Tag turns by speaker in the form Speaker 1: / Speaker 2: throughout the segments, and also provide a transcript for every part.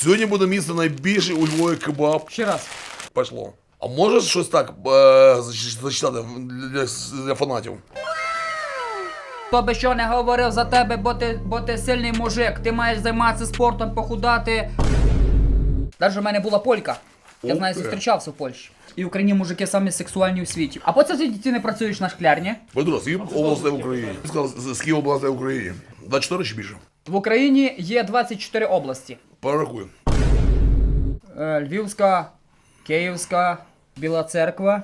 Speaker 1: Сьогодні буде місце найбільший у Львові кебаб.
Speaker 2: Ще раз.
Speaker 1: Пішло. А можеш щось так е, зачитати для, для фанатів?
Speaker 2: Хто би що не говорив за тебе, бо ти, бо ти сильний мужик. Ти маєш займатися спортом, похудати. Навіть в мене була полька. Я знаю, зустрічався в Польщі. І в Україні мужики самі сексуальні у світі. А по це ти не працюєш на шклярні?
Speaker 1: Петро, скільки областей в Україні? Ти сказав, з- скільки областей в Україні? 24 чи більше?
Speaker 2: В Україні є 24 області:
Speaker 1: Перерахуй.
Speaker 2: Е, Львівська, Київська, Біла Церква,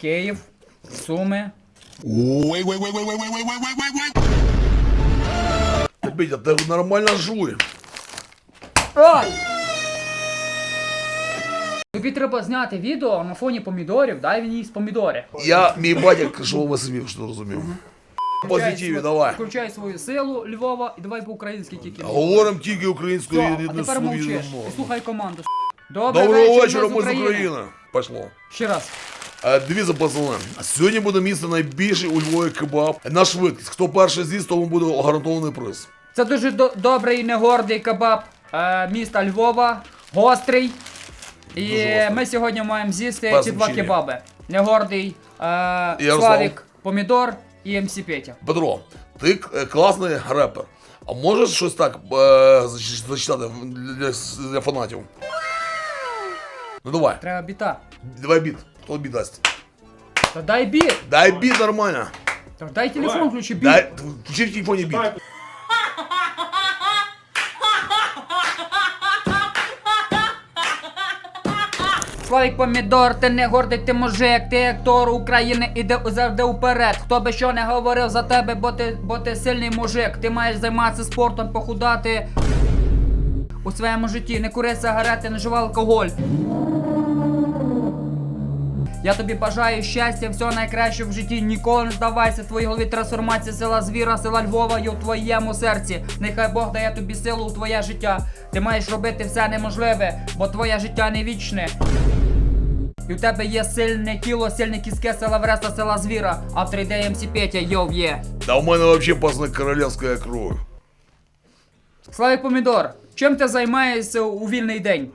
Speaker 2: Київ, Суми.
Speaker 3: Wait, wait, wait, wait, wait, wait, wait, wait, wait.
Speaker 1: Ти, Петя, ти нормально жуй.
Speaker 2: Ай! Тобі треба зняти відео на фоні помідорів, дай він їсть помідори.
Speaker 1: Я, мій батя, що ви собі, що розумів. Позитиві, давай.
Speaker 2: Включай свою силу Львова і давай по-українськи тільки.
Speaker 1: Говоримо тільки українською
Speaker 2: Все, а тепер мовчиш і слухай команду. Добрий
Speaker 1: Доброго вечора,
Speaker 2: ми
Speaker 1: з України. Пішло.
Speaker 2: Ще раз.
Speaker 1: Е, Дивіться, пацани, сьогодні буде місце найбільший у Львові кебаб на швидкість. Хто перший з'їсть, тому буде гарантований приз.
Speaker 2: Це дуже до- добрий, негордий кебаб е, міста Львова, гострий. І
Speaker 1: Дуже
Speaker 2: ми сьогодні маємо з'їсти
Speaker 1: Без
Speaker 2: ці два
Speaker 1: мучення.
Speaker 2: кебаби. Негордий, е,
Speaker 1: Ярослав.
Speaker 2: Славік, Помідор і МС Петя.
Speaker 1: Петро, ти е, класний репер. А можеш щось так е, зач- зачитати для, для фанатів? Ну давай,
Speaker 2: Треба біта.
Speaker 1: давай біт. Хто біт дасть?
Speaker 2: Та дай біт!
Speaker 1: Дай біт нормально.
Speaker 2: Та дай телефон, включи біт.
Speaker 1: Дай, включи в телефоні біт.
Speaker 2: Славік Помідор, ти не гордий, ти мужик, ти актор України, іде завжди вперед. Хто би що не говорив за тебе, бо ти, бо ти сильний мужик. Ти маєш займатися спортом, похудати. У своєму житті не кури сигарети, не жива алкоголь. Я тобі бажаю щастя, всього найкращого в житті. Ніколи не здавайся, в твоїй голові трансформація села звіра, села Львова і у твоєму серці. Нехай Бог дає тобі силу у твоє життя. Ти маєш робити все неможливе, бо твоє життя не вічне. І у тебе є сильне тіло, сильне кістке села Вреста, села звіра. Автор ідеї МС Петя, йов є.
Speaker 1: Да у мене вообще пацани королевська кров.
Speaker 2: Славік Помідор, чим ти займаєшся у вільний день?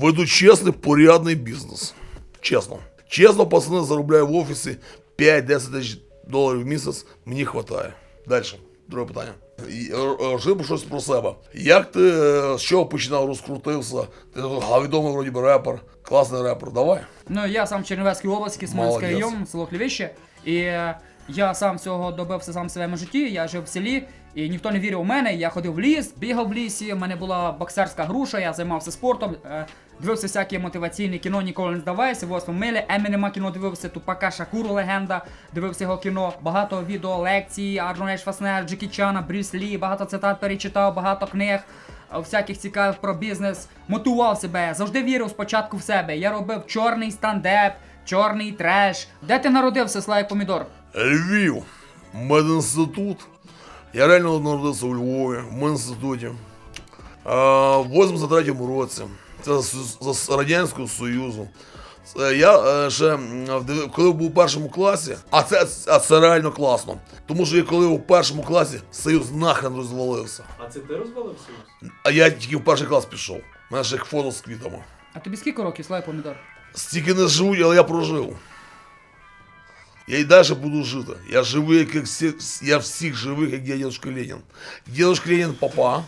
Speaker 1: Веду чесний, порядний бізнес. Чесно. Чесно, пацани, заробляю в офісі 5-10 тисяч доларів в місяць, мені вистачає. Далі, друге питання. Е, Розкажи щось про себе. Як ти з чого починав розкрутився? Ти відомий вроді би репер, класний репер. Давай.
Speaker 2: Ну, я сам Чернівецькій області,
Speaker 1: Молодець.
Speaker 2: район, село Клівище. І е, я сам цього добився сам в своєму житті. Я жив в селі, і ніхто не вірив у мене. Я ходив в ліс, бігав в лісі. У мене була боксерська груша, я займався спортом. е, Дивився всякі мотиваційні кіно, ніколи не здавайся. Восьму милі, Емінема кіно дивився, Тупака Шакуру легенда. Дивився його кіно, багато відео, лекцій, Арнольд Шварценеггер, Джекі Чана, Брюс Лі, багато цитат перечитав, багато книг. е, Всяких цікавих про бізнес, мотивував себе, завжди вірив спочатку в себе. Я робив чорний стандеп, чорний треш. Де ти народився, Славік Помідор?
Speaker 1: Львів, медінститут. Я реально народився у Львові, в медінституті. А, В 83-му році. Це з, з Радянського Союзу. Це я е, ще коли був у першому класі, а це, а це реально класно. Тому що я коли у першому класі Союз нахрен розвалився.
Speaker 4: А це ти розвалив союз?
Speaker 1: А я тільки в перший клас пішов. У мене ще як фото з квітами.
Speaker 2: А тобі скільки років, Славік Помідор?
Speaker 1: Стільки не живуть, але я прожив. Я і далі буду жити. Я живий, як всі, я всіх живих, як дядюшка Ленін. Дядюшка Ленін папа.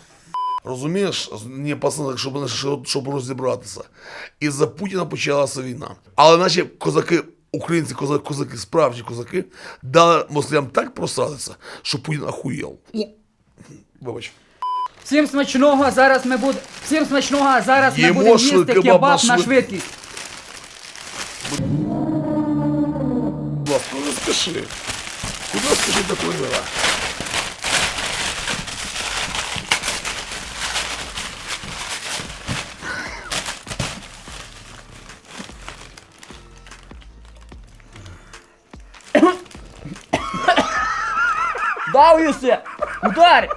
Speaker 1: Розумієш, ні, пацани, щоб, щоб, розібратися. І за Путіна почалася війна. Але наші козаки, українці, козаки, козаки, справжні козаки, дали москалям так просратися, що Путін ахуєл. О, Вибач.
Speaker 2: Всім смачного, зараз ми будемо. Всім смачного, зараз ми будемо їсти
Speaker 1: кебаб на
Speaker 2: швидкість. Пиши.
Speaker 1: Будь ласка, що доплила.
Speaker 2: Давлюся! Ударь!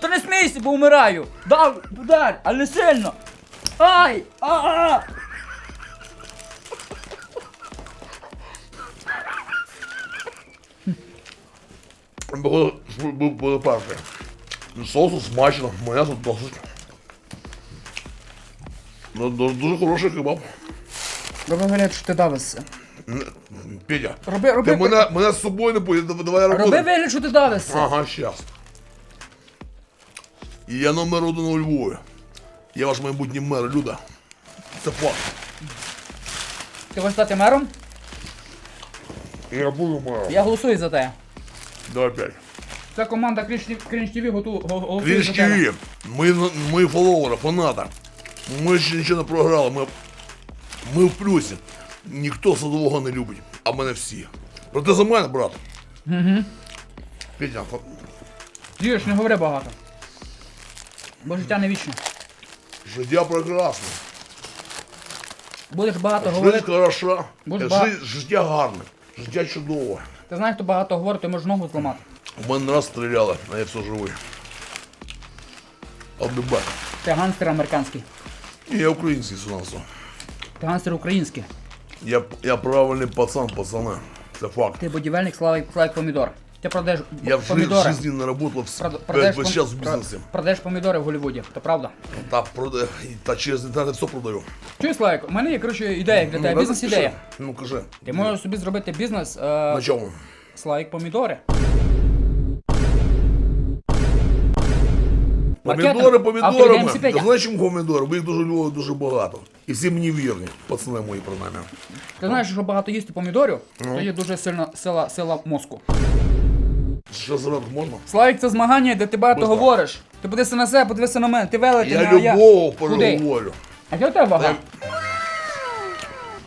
Speaker 2: Та не смійся, бо умираю! Дав, ударь, але сильно! Ай! А-а-а!
Speaker 1: Було, було перше. Соусу смачно, тут досить. Ну, дуже хороший кебаб.
Speaker 2: Роби вигляд, що ти давишся.
Speaker 1: Петя,
Speaker 2: Роби, роби,
Speaker 1: ти мене, мене з собою не поїде, давай
Speaker 2: роби вигляд, що ти давишся.
Speaker 1: Ага, щас. Я номер один у Львові. Я ваш майбутній мер, Люда. Це факт.
Speaker 2: Ти хочеш стати мером?
Speaker 1: Я буду мером.
Speaker 2: Я голосую за тебе.
Speaker 1: Давай п'ять.
Speaker 2: Це команда Крінч ТВ за тебе.
Speaker 1: ТВ. Ми, ми фоловери, фанати. Ми ще нічого не програли. Ми, ми в плюсі. Ніхто садового не любить, а мене всі. Проте за мене, брат. Угу. Петя, фа-
Speaker 2: Юріш, не говори багато. Бо життя не вічне.
Speaker 1: життя прекрасне.
Speaker 2: Будеш багато
Speaker 1: Життя
Speaker 2: говорити.
Speaker 1: хороша. Жи- Життя гарне. Життя чудове.
Speaker 2: Ти знаєш, хто багато говорить, ти можеш ногу зламати.
Speaker 1: У мене не раз стріляли, а я все живий. I'll.
Speaker 2: Ти гангстер американський.
Speaker 1: Я український сонасо.
Speaker 2: Ти гангстер український.
Speaker 1: Я, я правильний пацан, пацани. Це факт.
Speaker 2: Ти будівельник Славик, Славик Помідор. Ти продаєш
Speaker 1: Я в жи-
Speaker 2: помідори.
Speaker 1: житті не работал в
Speaker 2: Прод- продаєш, пом-
Speaker 1: час в
Speaker 2: про- продаєш помідори в Голлівуді, то правда?
Speaker 1: Та, прода... та через інтернет все продаю.
Speaker 2: Чуєш, Славик, у мене є, коротше, ідея для тебе,
Speaker 1: Ну,
Speaker 2: бізнес-ідея.
Speaker 1: Ну кажи.
Speaker 2: Ти можеш собі зробити бізнес е,
Speaker 1: На чому?
Speaker 2: Славик Помідори.
Speaker 1: Помідори,
Speaker 2: Маркетинг.
Speaker 1: помідорами.
Speaker 2: Автор.
Speaker 1: Знаєш, чому помідори? Бо їх дуже Львові дуже багато. І всі мені вірні, пацани мої принаймні.
Speaker 2: Ти знаєш, що багато їсти помідорів, то є дуже сильна сила, сила мозку.
Speaker 1: Що зробити можна?
Speaker 2: Славік, це змагання, де ти багато
Speaker 1: Быстро.
Speaker 2: говориш. Ти подивися на себе, подивися на мене, ти великий,
Speaker 1: Я
Speaker 2: а я...
Speaker 1: любого
Speaker 2: Куди?
Speaker 1: переговорю.
Speaker 2: А яка у тебе вага?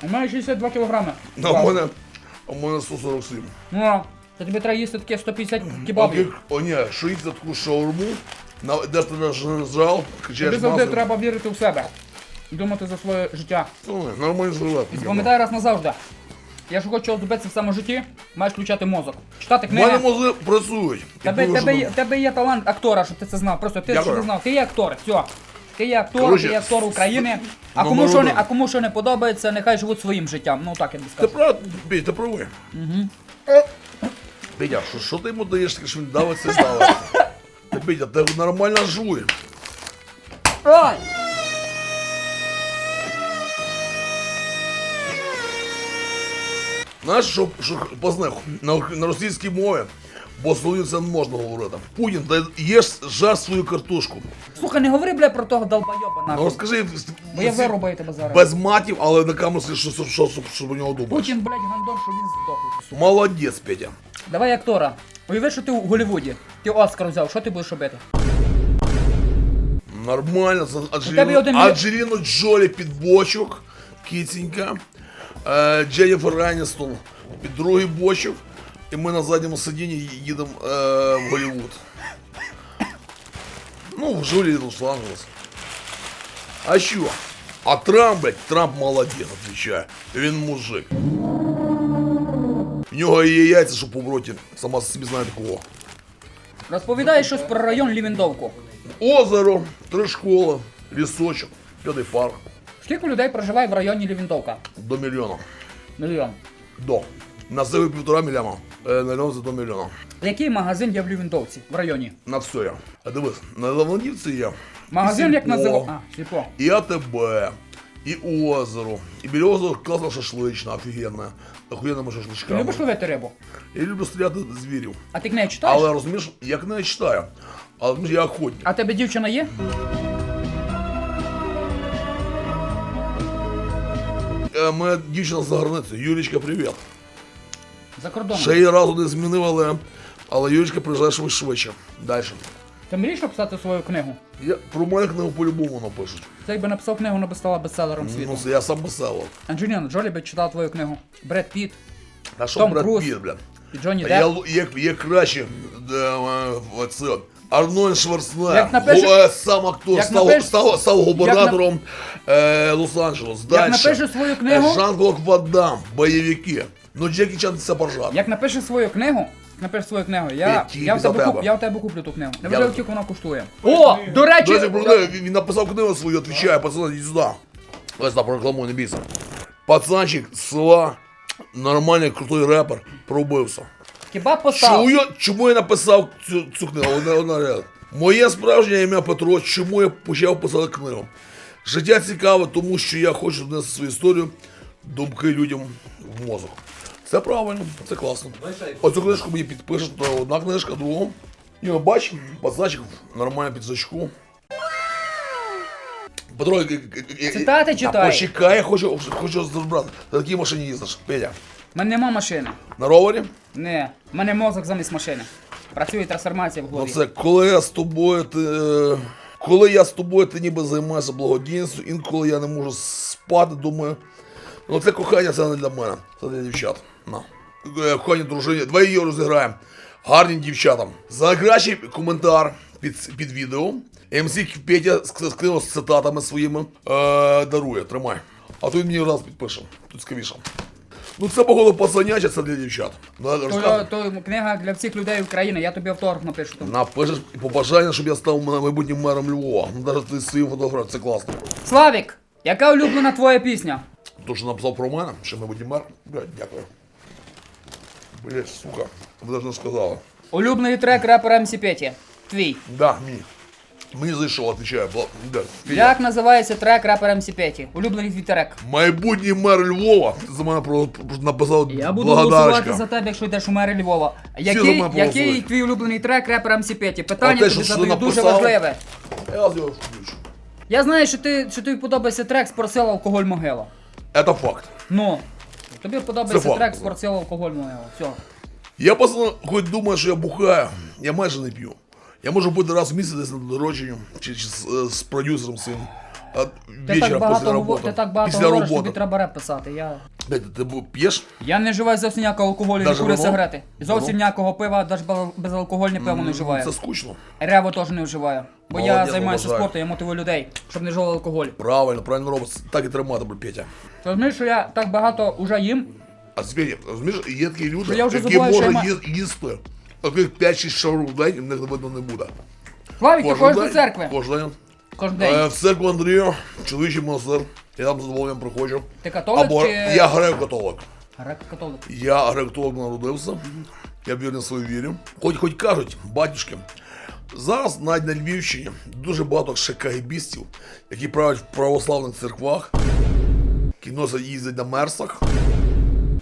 Speaker 2: У мене 62 кілограми.
Speaker 1: А в мене, а в мене 147.
Speaker 2: Ну, то тобі треба їсти таке 150
Speaker 1: О,
Speaker 2: кебабів.
Speaker 1: о, ні, що їсти таку шаурму, на, де ти наш качаєш
Speaker 2: Тобі завжди треба вірити в себе. І думати за своє життя.
Speaker 1: Ну, нормально живе.
Speaker 2: І запам'ятай раз назавжди. Якщо хочеш чогось добитися в самому житті, маєш включати мозок. Читати
Speaker 1: В мене
Speaker 2: книги.
Speaker 1: мозги працюють.
Speaker 2: Тебе, тебе, є, тебе є талант актора, щоб ти це знав. Просто ти
Speaker 1: Дякую.
Speaker 2: щоб ти знав. Ти є актор, все. Ти є актор,
Speaker 1: Коротше,
Speaker 2: ти є актор України. А
Speaker 1: ну,
Speaker 2: кому, що не, а кому що не подобається, нехай живуть своїм життям. Ну так я би
Speaker 1: Ти
Speaker 2: сказав.
Speaker 1: прав, Петя, ти правий. Угу. Петя, що, що ти йому даєш, таке, що він давиться і давиться? Ти, Петя, ти нормально жуй.
Speaker 2: Ай!
Speaker 1: Знаєш, що, що познай, на, на російській мові, бо це не можна говорити. Путін, та їж жар свою картошку.
Speaker 2: Слухай, не говори, бля, про того долбойоба
Speaker 1: Ну розкажи,
Speaker 2: Бо я вирубаю тебе зараз.
Speaker 1: без матів, але на камеру скажи, що, що, що, що, що про нього думаєш.
Speaker 2: Путін, блядь, гандон, що він здохлий.
Speaker 1: Молодець, Петя.
Speaker 2: Давай актора. Уяви, що ти у Голлівуді. Ти Оскар взяв, що ти будеш робити?
Speaker 1: Нормально, це
Speaker 2: тебе
Speaker 1: Анджеліну,
Speaker 2: один мільйон-
Speaker 1: Анджеліну Джолі під бочок, кіценька, е, Дженніфер Еністон під другий бочок, і ми на задньому сидінні їдемо е, в Голлівуд. Ну, в Жулі Лос-Анджелес. А що? А Трамп, блядь, Трамп молодець, отвечаю. Він мужик. В нього є яйця, що по роті, сама собі знає кого.
Speaker 2: Розповідай щось про район Лівендовку.
Speaker 1: Озеро, три школи, лісочок, п'ятий парк.
Speaker 2: Скільки людей проживає в районі Лівендовка?
Speaker 1: До мільйона.
Speaker 2: Мільйон.
Speaker 1: До. На себе півтора мільйона. Е, на це до мільйона.
Speaker 2: Який магазин є в Лівендовці в районі?
Speaker 1: На все я. А дивись, на Лавандівці є.
Speaker 2: Магазин як
Speaker 1: Сільпо,
Speaker 2: називав? А.
Speaker 1: І АТБ, і озеро. І біля озера класна шашлична, офігенна. Охуєнними
Speaker 2: Ти
Speaker 1: шашличками.
Speaker 2: любиш ловити рибу?
Speaker 1: Я люблю стріляти звірів.
Speaker 2: А ти книги читаєш?
Speaker 1: Але розумієш, я книги читаю. Але розумієш, я охотник.
Speaker 2: А тебе дівчина є?
Speaker 1: Моя дівчина за границею. Юлічка, привіт.
Speaker 2: За кордоном.
Speaker 1: Ще її разу не змінив, але, але Юлічка приїжджає швидше швидше. Далі.
Speaker 2: Ти мрієш написати свою книгу?
Speaker 1: Я про мою книгу по-любому напишуть.
Speaker 2: Ти якби написав книгу, вона би стала бестселером світу.
Speaker 1: Ну, я сам писав.
Speaker 2: Анджеліна Джолі би читала твою книгу. Бред Піт
Speaker 1: А що
Speaker 2: Том
Speaker 1: брат
Speaker 2: Круз.
Speaker 1: Піт, бля?
Speaker 2: і Джонні
Speaker 1: Є,
Speaker 2: Депп.
Speaker 1: є, є краще е, е, оце, Арнольд Шварценеггер.
Speaker 2: Як
Speaker 1: е, сам актор
Speaker 2: як
Speaker 1: став,
Speaker 2: напиш-
Speaker 1: став, став губернатором е, Лос-Анджелес.
Speaker 2: Як
Speaker 1: Дальше.
Speaker 2: напишеш свою книгу,
Speaker 1: Жан-Клод Ван Дам, бойовики. Ну Джекі Чан це пожар.
Speaker 2: як напишеш свою книгу, як напишеш свою книгу, я, я, в тебе,
Speaker 1: тебе.
Speaker 2: куп, я в тебе куплю ту книгу. Не вже скільки вона коштує. О, до речі,
Speaker 1: Друзі, про він, він написав книгу свою, відповідає, пацан, іди сюди. Ось так прокламуй, не бійся. Пацанчик з села, нормальний крутой репер, пробився.
Speaker 2: Хіба
Speaker 1: Чому я, чому я написав цю, цю книгу? Ряд. Моє справжнє ім'я Петро, чому я почав писати книгу? Життя цікаве, тому що я хочу донести свою історію, думки людям в мозок. Це правильно, це класно. Оцю книжку мені підпишуть, то одна книжка, друга. І от бач, пацачик, нормально під значку. Петро,
Speaker 2: Цитати читай.
Speaker 1: Почекай, я хочу, хочу розібрати. На такій машині їздиш, Петя.
Speaker 2: У мене нема машини.
Speaker 1: На ровері?
Speaker 2: Не, в мене мозок замість машини. Працює трансформація в
Speaker 1: Ну
Speaker 2: голові.
Speaker 1: це коли я з тобою, ти. Коли я з тобою, ти ніби займаєшся благодійністю, інколи я не можу спати, думаю. Ну це кохання, це не для мене, це для дівчат. На. Е, Кохання дружині, давай її розіграємо. Гарним дівчатам. За найкращий коментар під, під відео. МС Петя скинув з цитатами своїми. Е, дарує, тримай. А то він мені раз підпише. Тут скавіше. Ну це походу пацаняча, це для дівчат. Ну,
Speaker 2: То,
Speaker 1: розказуй.
Speaker 2: то книга для всіх людей України, я тобі автограф напишу. Там.
Speaker 1: Напишеш і побажання, щоб я став майбутнім мером Львова. Ну, навіть ти своїм фотограф, це класно.
Speaker 2: Славік, яка улюблена твоя пісня?
Speaker 1: То, що написав про мене, що майбутній мер, блядь, дякую. Блядь, сука, ви навіть не сказали.
Speaker 2: Улюблений трек репера МС Петі. Твій.
Speaker 1: Да, мені. Мені зайшов, отвечаю. Бла... Да,
Speaker 2: Як називається трек репера МС Петі? Улюблений твій трек.
Speaker 1: Майбутній мер Львова. Ти за мене про, про- написав
Speaker 2: Я буду голосувати
Speaker 1: благодарочка.
Speaker 2: за тебе, якщо йдеш у мери Львова.
Speaker 1: за
Speaker 2: Який,
Speaker 1: мене
Speaker 2: який твій улюблений трек репера МС Петі? Питання
Speaker 1: Оте,
Speaker 2: тобі
Speaker 1: що
Speaker 2: задаю
Speaker 1: ти
Speaker 2: дуже
Speaker 1: написав.
Speaker 2: важливе.
Speaker 1: Я з включу.
Speaker 2: Я знаю, що ти що тобі подобається трек «Спортсила алкоголь могила.
Speaker 1: Это факт.
Speaker 2: Ну. Тобі подобається
Speaker 1: факт.
Speaker 2: трек «Спортсила алкоголь могила. Все.
Speaker 1: Я пацан, хоч думаю, що я бухаю, я майже не п'ю. Я можу бути раз в місяць десь на дородженню, чи, чи з, е, з продюсером своїм. А
Speaker 2: Ти так багато,
Speaker 1: після роботи.
Speaker 2: ти так багато
Speaker 1: після
Speaker 2: говориш,
Speaker 1: роботи.
Speaker 2: тобі треба реп писати. Я,
Speaker 1: Блядь, ти бу- п'єш?
Speaker 2: я не вживаю зовсім ніякого алкоголю, не
Speaker 1: Даже
Speaker 2: курю
Speaker 1: вино?
Speaker 2: сигарети. Зовсім ніякого пива, навіть безалкогольне пиво не вживаю.
Speaker 1: Це скучно.
Speaker 2: Рево теж не вживаю. Бо я
Speaker 1: Молодець,
Speaker 2: займаюся спортом, я мотивую людей, щоб не вживали алкоголь.
Speaker 1: Правильно, правильно робиш. Так і тримати, блядь, Петя.
Speaker 2: Ти розумієш, що я так багато вже їм,
Speaker 1: А Петя, розумієш, є такі люди,
Speaker 2: Що я вже
Speaker 1: які
Speaker 2: забуваю, що я
Speaker 1: можуть
Speaker 2: ма-
Speaker 1: їсти. Таких 5-6 шарів в день, в них видно не буде.
Speaker 2: Славік, ти ходиш до церкви.
Speaker 1: Кожен день.
Speaker 2: Кожен
Speaker 1: Е. В церкву Андрія, чоловічий монастир. Я там з задоволенням приходжу.
Speaker 2: Ти католик
Speaker 1: Або
Speaker 2: чи-
Speaker 1: я греко-католик.
Speaker 2: Греко-католик.
Speaker 1: Я греко-католик народився. Я вірний своїй вірі. Хоч хоч кажуть, батюшки, зараз навіть на Львівщині дуже багато ще кагібістів, які правлять в православних церквах, які носять їздять на мерсах,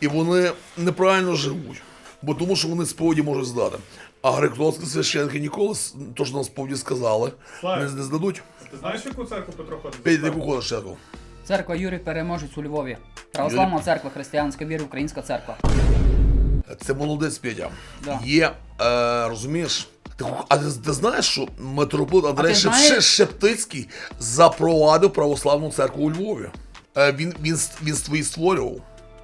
Speaker 1: і вони неправильно живуть. Бо тому, що вони сповіді можуть здати. А греко-католицькі священники ніколи то, що нам сповіді сказали, не, не здадуть.
Speaker 4: Ти знаєш, яку церкву Петро ходить?
Speaker 1: П'ять яку ходиш церкву.
Speaker 2: Церква Юрій Переможець у Львові. Православна церква, християнська віра, українська церква.
Speaker 1: Це молодець Петя.
Speaker 2: Да.
Speaker 1: Є, е, розумієш, ти, а ти, ти знаєш, що митрополит Андрей Шеп-
Speaker 2: знаєш-
Speaker 1: Шептицький запровадив православну церкву у Львові. Е, він, він, він свої створював.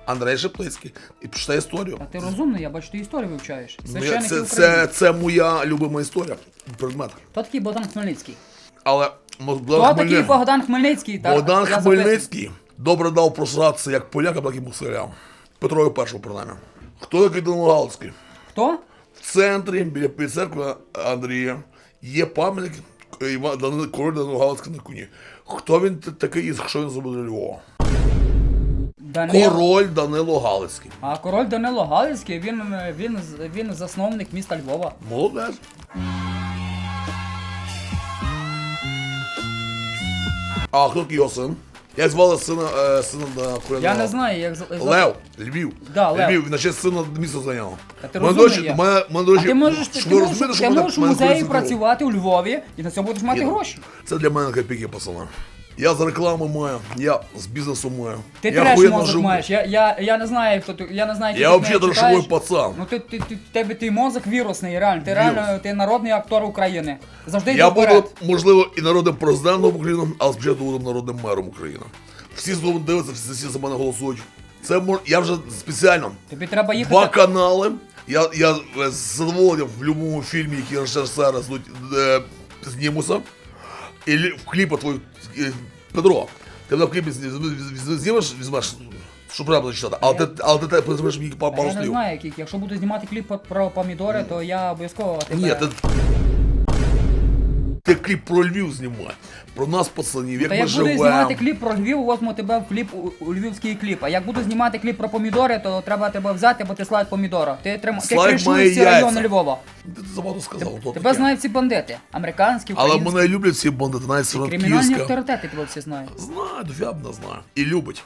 Speaker 1: Андрей Шептицький. І почитай історію.
Speaker 2: А ти розумний, я бачу, ти історію вивчаєш.
Speaker 1: Ну, це,
Speaker 2: України.
Speaker 1: це, це моя любима історія, предмет.
Speaker 2: Хто такий Богдан Хмельницький?
Speaker 1: Але м-
Speaker 2: Хто
Speaker 1: Богдан,
Speaker 2: такий. Богдан Хмельницький? Та,
Speaker 1: Богдан
Speaker 2: я запитую.
Speaker 1: Хмельницький добре дав просратися як полякам, так і мусорям. Петрою першому, принаймні. Хто такий Данило Галицький?
Speaker 2: Хто?
Speaker 1: В центрі біля біля церкви Андрія є пам'ятник Іван Данил король Данило Галицький на коні. Хто він т- такий і що він зробив для Львова?
Speaker 2: Данило.
Speaker 1: Король Данило Галицький.
Speaker 2: А король Данило Галицький, він, е, він, він засновник міста Львова.
Speaker 1: Молодець. А хто його син? Як звали сина, е, сина на короля
Speaker 2: Я не знаю, як... з-
Speaker 1: Лев, Львів.
Speaker 2: Да, Лев.
Speaker 1: Львів, на сина місто зайняло.
Speaker 2: А ти
Speaker 1: Мене дочі- мене- мене дочі-
Speaker 2: ти можеш, ти, можеш, ти можеш в музеї працювати у Львові і на цьому будеш мати гроші.
Speaker 1: Це для мене копійки, пацани. Я з реклами маю, я з бізнесу маю.
Speaker 2: Ти
Speaker 1: я
Speaker 2: треш мозок
Speaker 1: живу.
Speaker 2: маєш. Я, я, я не знаю, хто ти. Я не знаю,
Speaker 1: Я взагалі трешовий пацан.
Speaker 2: Ну ти, ти, ти, в тебе твій мозок вірусний, реально. Ти реально ти народний актор України. Завжди йди
Speaker 1: Я буду, можливо, і народним президентом України, але спочатку буду народним мером України. Всі знову дивляться, всі, всі за мене голосують. Це мож... я вже спеціально.
Speaker 2: Тобі треба їхати.
Speaker 1: Два канали. Я, я з задоволенням в будь-якому фільмі, який режисери звуть, е, знімуся. Лі- в клипа твой е, Петро, ти в кліпі знімеш, візьмеш, щоб правду читати. Але ти, але ти, ти мені пару
Speaker 2: Я не знаю, яких. Якщо буду знімати кліп про помідори, то я обов'язково тебе.
Speaker 1: Ні, ти... Ти кліп про Львів знімай. Про нас, пацанів, як
Speaker 2: Та
Speaker 1: ми
Speaker 2: як буду
Speaker 1: живемо.
Speaker 2: знімати кліп про Львів, возьму тебе в кліп у, у львівський кліп. А як буду знімати кліп про помідори, то треба тебе взяти, бо ти слайд помідора. Ти трим... ти
Speaker 1: Слайд
Speaker 2: кришуєш
Speaker 1: має
Speaker 2: всі райони. Львова.
Speaker 1: Ти забагато сказав. то
Speaker 2: Тебе
Speaker 1: таке.
Speaker 2: знають всі бандити. Американські,
Speaker 1: Але
Speaker 2: українські.
Speaker 1: мене люблять всі бандити, навіть
Speaker 2: Кримінальні авторитети тебе всі знають.
Speaker 1: Знаю, мене знає. І любить.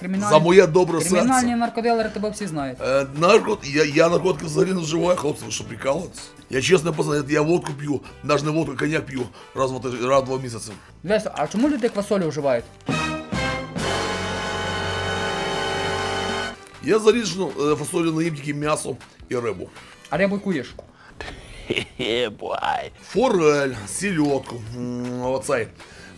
Speaker 2: Кримінальні...
Speaker 1: За моє добре
Speaker 2: Кримінальні
Speaker 1: серце.
Speaker 2: наркодилери тебе всі знають.
Speaker 1: Е, наркот, я, я наркотики взагалі не вживаю, хлопці, ви що прикалуєтесь? Я чесно пацан, я, водку п'ю, навіть не водку, коньяк п'ю раз в раз в два місяці.
Speaker 2: Дивись, а чому люди квасолю вживають?
Speaker 1: Я заріджену е, фасолю не їм тільки м'ясо і рибу.
Speaker 2: А рибу куєш?
Speaker 1: Форель, сільотку, оцей.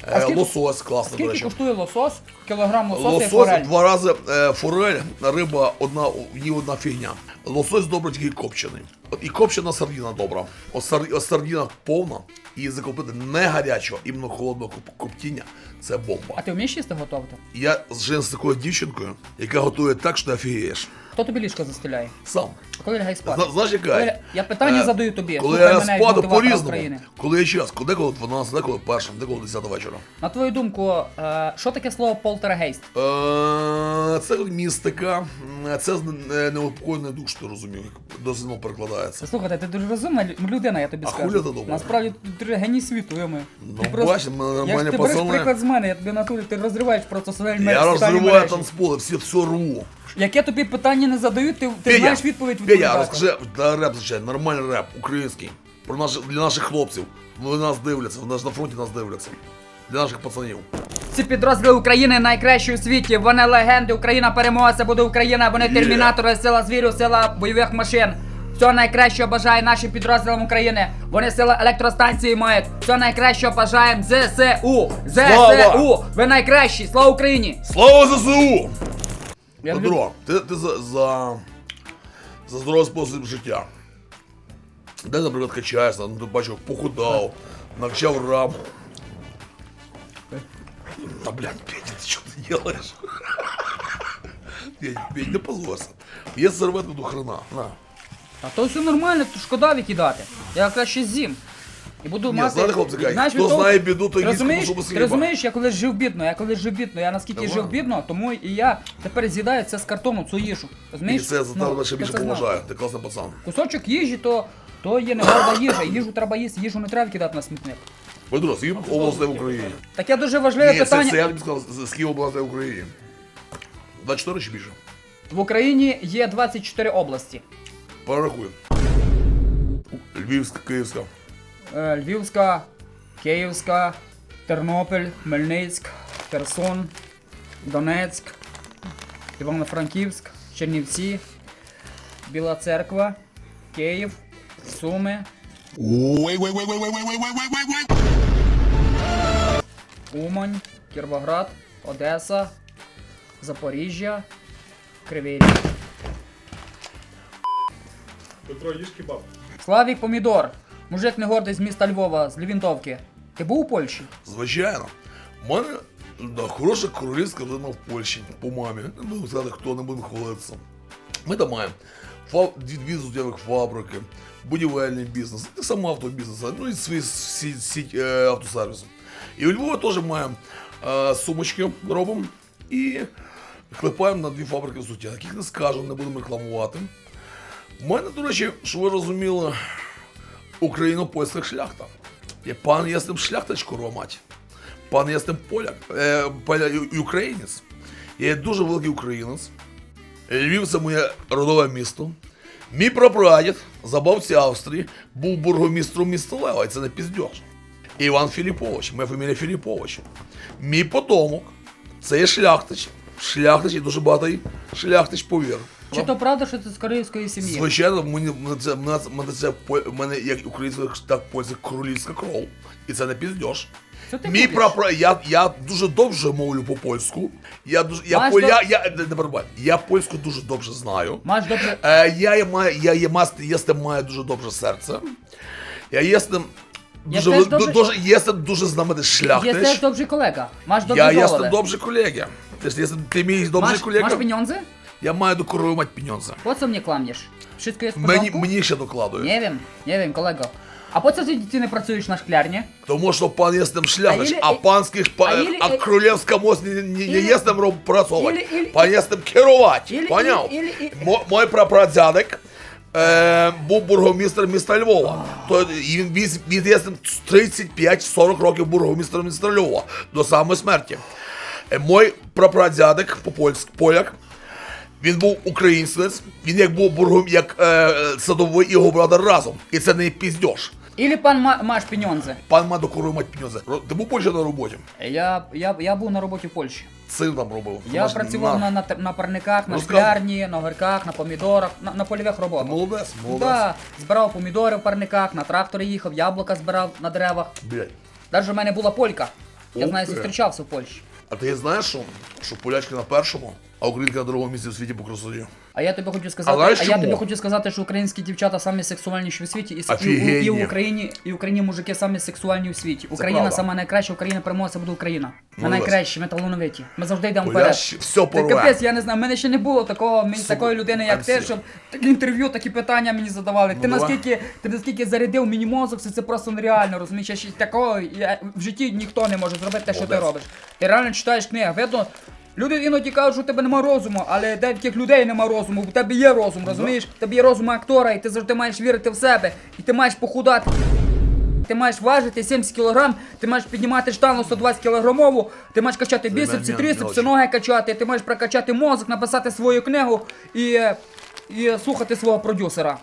Speaker 2: А
Speaker 1: Е,
Speaker 2: скільки-
Speaker 1: лосось класний, до
Speaker 2: Скільки
Speaker 1: речі.
Speaker 2: коштує лосос? Кілограм лососа і
Speaker 1: Лосось
Speaker 2: форель.
Speaker 1: два рази е, форель, риба одна, ні одна фігня. Лосось добре тільки копчений. От І копчена сардіна добра. От, сар, от сардіна повна, і закупити не гарячого, іменно холодного коп- коптіння це бомба.
Speaker 2: А ти вмієш їсти готувати?
Speaker 1: Я жив з такою дівчинкою, яка готує так, що ти офігієш.
Speaker 2: Хто тобі ліжко застеляє?
Speaker 1: Сам.
Speaker 2: Коли лягай спати?
Speaker 1: Зна- Знаєш, яка?
Speaker 2: Коли- Я питання
Speaker 1: Е,
Speaker 2: задаю тобі.
Speaker 1: Коли
Speaker 2: Слухай
Speaker 1: я
Speaker 2: мене, як мотиватора
Speaker 1: по-різному,
Speaker 2: України.
Speaker 1: коли є час, деколи 12, деколи першим, деколи 10 вечора.
Speaker 2: На твою думку, е, що таке слово полтергейст?
Speaker 1: Е, Це містика, м, це з- е, неупокоєний душ, ти розумів, як дослідно перекладається.
Speaker 2: Слухайте, ти дуже розумна лю- людина, я тобі
Speaker 1: А
Speaker 2: скажу.
Speaker 1: хуля ти думав?
Speaker 2: Насправді ти дуже геній світу, йому.
Speaker 1: Ну, бачиш, ми нормальні
Speaker 2: ти береш
Speaker 1: пацани.
Speaker 2: приклад з мене, я тобі натурі, ти розриваєш
Speaker 1: Я
Speaker 2: соціальні
Speaker 1: розриваю
Speaker 2: мережі.
Speaker 1: танцполи, всі все рву.
Speaker 2: Яке тобі питання не задають, ти, ти знаєш відповідь
Speaker 1: Федя,
Speaker 2: відповідати.
Speaker 1: розкажи, да, реп, звичайно, нормальний реп, український. Про наш, для наших хлопців. Вони нас дивляться, вони ж на фронті нас дивляться. Для наших пацанів.
Speaker 2: Ці підрозділи України найкращі у світі. Вони легенди. Україна перемога, це буде Україна. Вони термінатори, сила звірю, сила бойових машин. Все найкраще бажає нашим підрозділам України. Вони сила електростанції мають. Все найкраще бажаємо ЗСУ.
Speaker 1: Слава!
Speaker 2: ЗСУ. Ви найкращі. Слава Україні!
Speaker 1: Слава ЗСУ!
Speaker 2: Я люблю-
Speaker 1: Петро, ти, ти за, за, за здоровий спосіб життя. Де, наприклад, качаєшся, ну ти бачив, похудав, навчав рам. Та блядь, Петя, ти що ти делаєш? Петь, Петь, не позорся. Є серветку до хрена. На.
Speaker 2: А то все нормально, то шкода викидати. Я краще з'їм. І буду
Speaker 1: Ні,
Speaker 2: мати.
Speaker 1: знаєте, хлопці, кажуть,
Speaker 2: Знаєш,
Speaker 1: хто
Speaker 2: того-
Speaker 1: знає біду, той їсть
Speaker 2: розумієш,
Speaker 1: хліба.
Speaker 2: розумієш, я колись жив бідно, я колись жив бідно, я наскільки
Speaker 1: Давай.
Speaker 2: жив бідно, тому і я тепер з'їдаю це з картону, цю їжу.
Speaker 1: І
Speaker 2: Розумієш?
Speaker 1: це за
Speaker 2: Ну,
Speaker 1: тебе ще
Speaker 2: ти
Speaker 1: більше
Speaker 2: це
Speaker 1: поважаю. Ти класний пацан.
Speaker 2: Кусочок їжі, то, то є не їжа. Їжу треба їсти, їжу не треба кидати на смітник.
Speaker 1: Петро, скільки областей в Україні?
Speaker 2: Таке дуже важливе
Speaker 1: Ні, це,
Speaker 2: питання.
Speaker 1: це я тобі сказав, з- з областей в Україні. 24 чи більше?
Speaker 2: В Україні є 24 області.
Speaker 1: Перерахуй. Львівська, Київська.
Speaker 2: Е, Львівська, Київська, Тернопіль, Хмельницьк, Херсон, Донецьк, Івано-Франківськ, Чернівці, Біла Церква, Київ, Суми. Умань, Кіровоград, Одеса, Запоріжжя, Кривий Ріг.
Speaker 4: Петро, їж кебаб.
Speaker 2: Славік помідор мужик не гордий з міста Львова, з Лівінтовки. Ти був у Польщі?
Speaker 1: Звичайно. У мене да, хороша королівська родина в Польщі по мамі. Не буду сказати, хто не буде хвалитися. Ми там маємо фаб... дві, суттєвих фабрики, будівельний бізнес, так само автобізнес, ну і свій сі- сіть е, автосервісу. І у Львові теж маємо е, сумочки робимо і клепаємо на дві фабрики взуття, яких не скажемо, не будемо рекламувати. У мене, до речі, що ви розуміли, україно-польська шляхта. Я пан єстем шляхтач, корова мать. Пан єстем поляк, е, поля, українець. Я є дуже великий українець. Львів це моє родове місто. Мій прапрадід, забавці Австрії, був бургомістром міста Лева, і це не піздьош. Іван Філіпович, моя фамілія Філіпович. Мій потомок, це є шляхтич. Шляхтич і дуже багатий шляхтич, повір.
Speaker 2: Чи то правда, що ти з корейської сім'ї?
Speaker 1: Звичайно, мені це мене, це- мене це по- мене як українська, так польська королівська кров. І це не піздьош.
Speaker 2: Що ти
Speaker 1: Мій
Speaker 2: купиш?
Speaker 1: прапра, я, я дуже добре мовлю по польську. Я дуже я
Speaker 2: Маєш
Speaker 1: поля,
Speaker 2: доб-
Speaker 1: я не, не. Я польську дуже добре знаю.
Speaker 2: Маєш добре.
Speaker 1: Е, я є маю, я є маст, єстем маю дуже добре серце. Я єстем
Speaker 2: Я
Speaker 1: дуже,
Speaker 2: теж
Speaker 1: ви-
Speaker 2: добре-
Speaker 1: дуже єстем дуже знаменитий шляхтич.
Speaker 2: Є теж добрий колега. Маєш добрі
Speaker 1: Я
Speaker 2: долари.
Speaker 1: єстем добрий колега. Ти, ж єстем, ти мій добрий колега.
Speaker 2: masz pieniądze?
Speaker 1: Я mаю do korowy mać pieniądze.
Speaker 2: Po co mnie kłamiesz? Wszystko jest w
Speaker 1: Мені,
Speaker 2: porządku?
Speaker 1: мені ще докладують.
Speaker 2: Nie wiem, nie wiem kolego. А по це ти не працюєш на шклярні?
Speaker 1: Тому що пан єстем шляхтич,
Speaker 2: А
Speaker 1: а,
Speaker 2: ілі-
Speaker 1: панських па,
Speaker 2: а ілі-
Speaker 1: а королівська моць не, не, не
Speaker 2: ілі-
Speaker 1: єстем роб працювати.
Speaker 2: ілі- ілі-
Speaker 1: Пан єстем керувати.
Speaker 2: Ілі-
Speaker 1: Поняв?
Speaker 2: ілі- ілі-
Speaker 1: Мо- Мой прапрадядик е, був бургомістр міста Львова. То і він, єстем 35-40 років бургомістром міста Львова до самої смерті. Е, мой прапрадядик, по-польськ- поляк, він був українець, він як був бургом, як е, садовий і його брат разом. І це не піздьош.
Speaker 2: Ілі пан ма, маєш піньонзи?
Speaker 1: Пан має докору мать піньози. Ро- Ти був в Польщі на роботі?
Speaker 2: Я, я, я був на роботі в Польщі.
Speaker 1: Син там робив.
Speaker 2: Я
Speaker 1: Наш-
Speaker 2: працював на, на, на парниках, на
Speaker 1: Розказуй.
Speaker 2: шклярні, на огірках, на помідорах, на, на польових роботах.
Speaker 1: Молодець, молодець.
Speaker 2: Да, збирав помідори в парниках, на тракторі їхав, яблука збирав на деревах.
Speaker 1: Блядь.
Speaker 2: Навіть у мене була полька. Я
Speaker 1: Ух
Speaker 2: знаю,
Speaker 1: ти.
Speaker 2: зустрічався в Польщі.
Speaker 1: А ти знаєш, що, що полячки на першому, а українки на другому місці в світі по красоті?
Speaker 2: А я тобі хочу сказати,
Speaker 1: А знаєш
Speaker 2: а я тобі хочу сказати, що українські дівчата самі сексуальніші у світі, і, і, і, в Україні, і в Україні мужики самі сексуальні у світі. Україна
Speaker 1: правда.
Speaker 2: сама найкраща, Україна переможе, це буде Україна. Ми
Speaker 1: Молодець.
Speaker 2: найкращі, ми талановиті. Ми завжди йдемо вперед.
Speaker 1: Все
Speaker 2: Ти капець, я не знаю, мене ще не було такого мені, такої людини, як ти, щоб такі інтерв'ю, такі питання мені задавали. ти
Speaker 1: Ну, давай.
Speaker 2: наскільки ти наскільки зарядив мені мозок, це, це просто нереально. Розумієш, я ще такого я, в житті ніхто не може зробити те, що ти робиш. Ти реально читаєш книги. Видно, люди іноді кажуть, що у тебе нема розуму, але деяких людей нема розуму. У тебе є розум, розумієш? У тебе є розум актора, і ти завжди маєш вірити в себе, і ти маєш похудати. Ти маєш важити 70 кг, ти маєш піднімати штангу 120 кілограмову, ти маєш качати трицепси,
Speaker 1: мелочі.
Speaker 2: ноги качати, ти маєш прокачати мозок, написати свою книгу і, і слухати свого продюсера.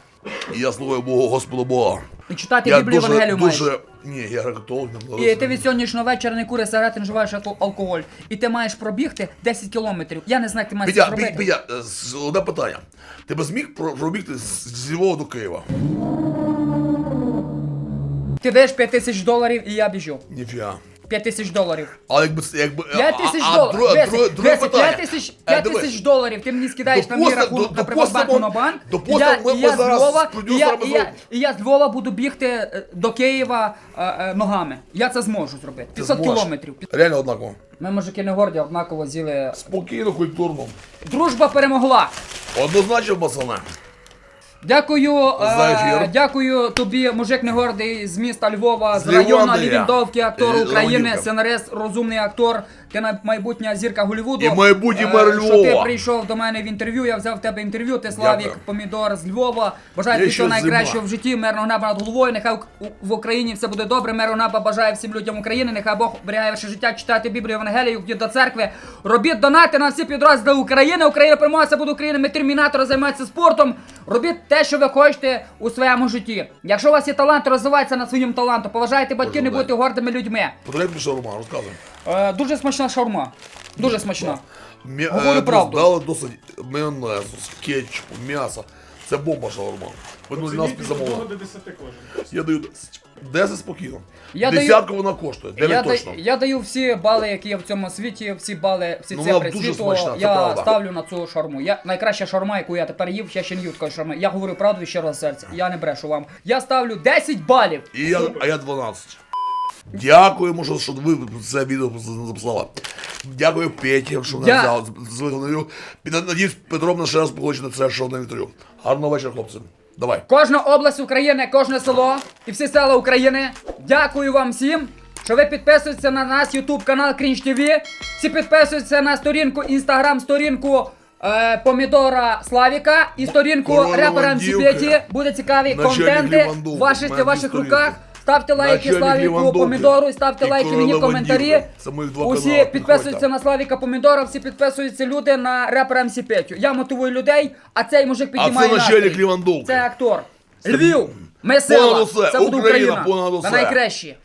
Speaker 1: І я слухаю Богу Господа Бога.
Speaker 2: І читати
Speaker 1: Я
Speaker 2: Біблію
Speaker 1: дуже,
Speaker 2: Евангелію маєш.
Speaker 1: дуже... Ні, я грекатолог, не
Speaker 2: І ти від сьогоднішнього вечора не кури сигарети, не вживаєш алкоголь. І ти маєш пробігти 10 кілометрів. Я не знаю, як ти маєш це зробити.
Speaker 1: Петя, Петя, е, одне питання. Ти би зміг пробігти з Львова до Києва?
Speaker 2: Ти даєш 5 тисяч доларів і я біжу.
Speaker 1: Ніфіга.
Speaker 2: 5 тисяч доларів.
Speaker 1: Але якби якби.
Speaker 2: 5 тисяч доларів.
Speaker 1: друге, друге, друге питання.
Speaker 2: п'ять тисяч,
Speaker 1: Е,
Speaker 2: п'ять
Speaker 1: дивись.
Speaker 2: тисяч доларів ти мені скидаєш на мій рахунок на Приватбанку на банк. І я,
Speaker 1: ми-
Speaker 2: я
Speaker 1: зараз
Speaker 2: Львова, і я, і, я, і я з Львова буду бігти е, до Києва е, е, ногами. Я це зможу зробити. 500 кілометрів.
Speaker 1: Реально однаково.
Speaker 2: Ми мужики не горді, однаково з'їли.
Speaker 1: Спокійно, культурно.
Speaker 2: Дружба перемогла.
Speaker 1: Однозначно, пацани.
Speaker 2: Дякую,
Speaker 1: За
Speaker 2: е, дякую тобі, мужик негордий з міста Львова, з,
Speaker 1: З
Speaker 2: району
Speaker 1: Лівандія.
Speaker 2: Лівіндовки, актор
Speaker 1: Е,
Speaker 2: України,
Speaker 1: Леонідка.
Speaker 2: сценарист, розумний актор. Ти на- майбутня зірка Голлівуду.
Speaker 1: І майбутній
Speaker 2: Е,
Speaker 1: мер
Speaker 2: Що ти
Speaker 1: Львова.
Speaker 2: прийшов до мене в інтерв'ю, я взяв в тебе інтерв'ю, ти Славік
Speaker 1: Дякую.
Speaker 2: Помідор з Львова. Бажаю
Speaker 1: Є
Speaker 2: тобі
Speaker 1: ще
Speaker 2: всього найкращого
Speaker 1: зима.
Speaker 2: в житті, мирного неба над головою. Нехай у- у- в Україні все буде добре. Мирного неба бажаю всім людям України. Нехай Бог оберігає ваше життя, читайте Біблію, Евангелію, йдіть до церкви. Робіть донати на всі підрозділи України. Україна переможе, буде Україна. Ми термінатори займаються спортом. Робіть те, що ви хочете у своєму житті. Якщо у вас є талант, розвивайтеся на своїм таланту, Поважайте батьків, не будьте гордими людьми.
Speaker 1: Потрібна шаурма, розказуй.
Speaker 2: Е, дуже смачна шаурма. Дуже смачна. Говорю
Speaker 1: е,
Speaker 2: правду.
Speaker 1: Дали досить майонезу, кетчупу, м'яса. Це бомба шаурма. Ви ну, нас
Speaker 4: Оцініть від 1
Speaker 1: підзамовили.
Speaker 4: до 10 кожен.
Speaker 1: Я даю 10 спокійно.
Speaker 2: Я даю-
Speaker 1: Десятку вона коштує, 9
Speaker 2: Я,
Speaker 1: точно.
Speaker 2: я даю всі бали, які є в цьому світі, всі бали, всі
Speaker 1: Ну,
Speaker 2: цифри
Speaker 1: дуже
Speaker 2: світу.
Speaker 1: смачна, це
Speaker 2: я
Speaker 1: правда.
Speaker 2: ставлю на цю шарму. Я найкраща шарма, яку я тепер їв, я ще не їв такої шарми. Я говорю правду від щирого серця. Я не брешу вам. Я ставлю 10 балів.
Speaker 1: І я, а я 12. Дякуємо, що, що ви це відео записали. Дякую Петі, що мене
Speaker 2: Я-
Speaker 1: взяв з вигоною. Надіюсь, Петровна ще раз похоче на це шоу на інтерв'ю. Гарного вечора, хлопці. Давай.
Speaker 2: Кожна область України, кожне село і всі села України. Дякую вам всім, що ви підписуєтеся на наш YouTube канал Крінж ТВ. Всі підписуються на сторінку, інстаграм сторінку. е, Помідора Славіка і сторінку
Speaker 1: Королева
Speaker 2: репера МС Петі. Буде цікаві
Speaker 1: Начальник
Speaker 2: контенти
Speaker 1: Лівандовки.
Speaker 2: в ваших,
Speaker 1: Мене
Speaker 2: ваших
Speaker 1: сторінка.
Speaker 2: руках. Ставте лайки
Speaker 1: Начальник
Speaker 2: Славіку
Speaker 1: Лівандовки.
Speaker 2: Помідору, ставте
Speaker 1: І
Speaker 2: лайки мені
Speaker 1: в
Speaker 2: коментарі.
Speaker 1: Це моїх два
Speaker 2: Усі
Speaker 1: канали,
Speaker 2: підписуються на Славіка Помідора, всі підписуються люди на репера МС Петю. Я мотивую людей, а цей мужик
Speaker 1: А
Speaker 2: піднімає
Speaker 1: це начальник
Speaker 2: настрій.
Speaker 1: Лівандовки.
Speaker 2: Це актор. Львів. Ми сила.
Speaker 1: усе.
Speaker 2: Це буде
Speaker 1: Україна,
Speaker 2: Україна.
Speaker 1: понад
Speaker 2: Ви
Speaker 1: усе.
Speaker 2: найкращі.